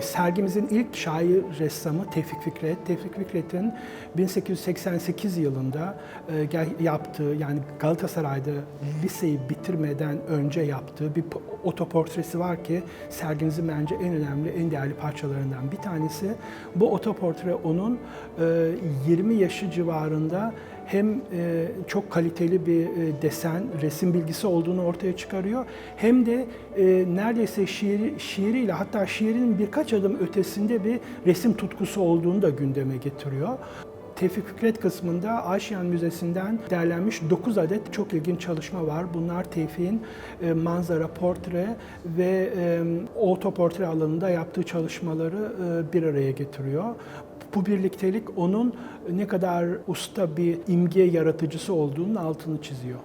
sergimizin ilk şair ressamı Tevfik Fikret. Tevfik Fikret'in 1888 yılında e, yaptığı yani Galatasaray'da liseyi bitirmeden önce yaptığı bir po- otoportresi var ki sergimizin bence en önemli, en değerli parçalarından bir tanesi. Bu otoportre onun e, 20 yaşı civarında hem e, çok kaliteli bir e, desen, resim bilgisi olduğunu ortaya çıkarıyor. Hem de e, neredeyse şiiri, şiiriyle hatta şiirinin birkaç adım ötesinde bir resim tutkusu olduğunu da gündeme getiriyor. Tevfik Fikret kısmında Aşiyan Müzesi'nden derlenmiş 9 adet çok ilginç çalışma var. Bunlar Tevfik'in manzara, portre ve otoportre alanında yaptığı çalışmaları bir araya getiriyor. Bu birliktelik onun ne kadar usta bir imge yaratıcısı olduğunun altını çiziyor.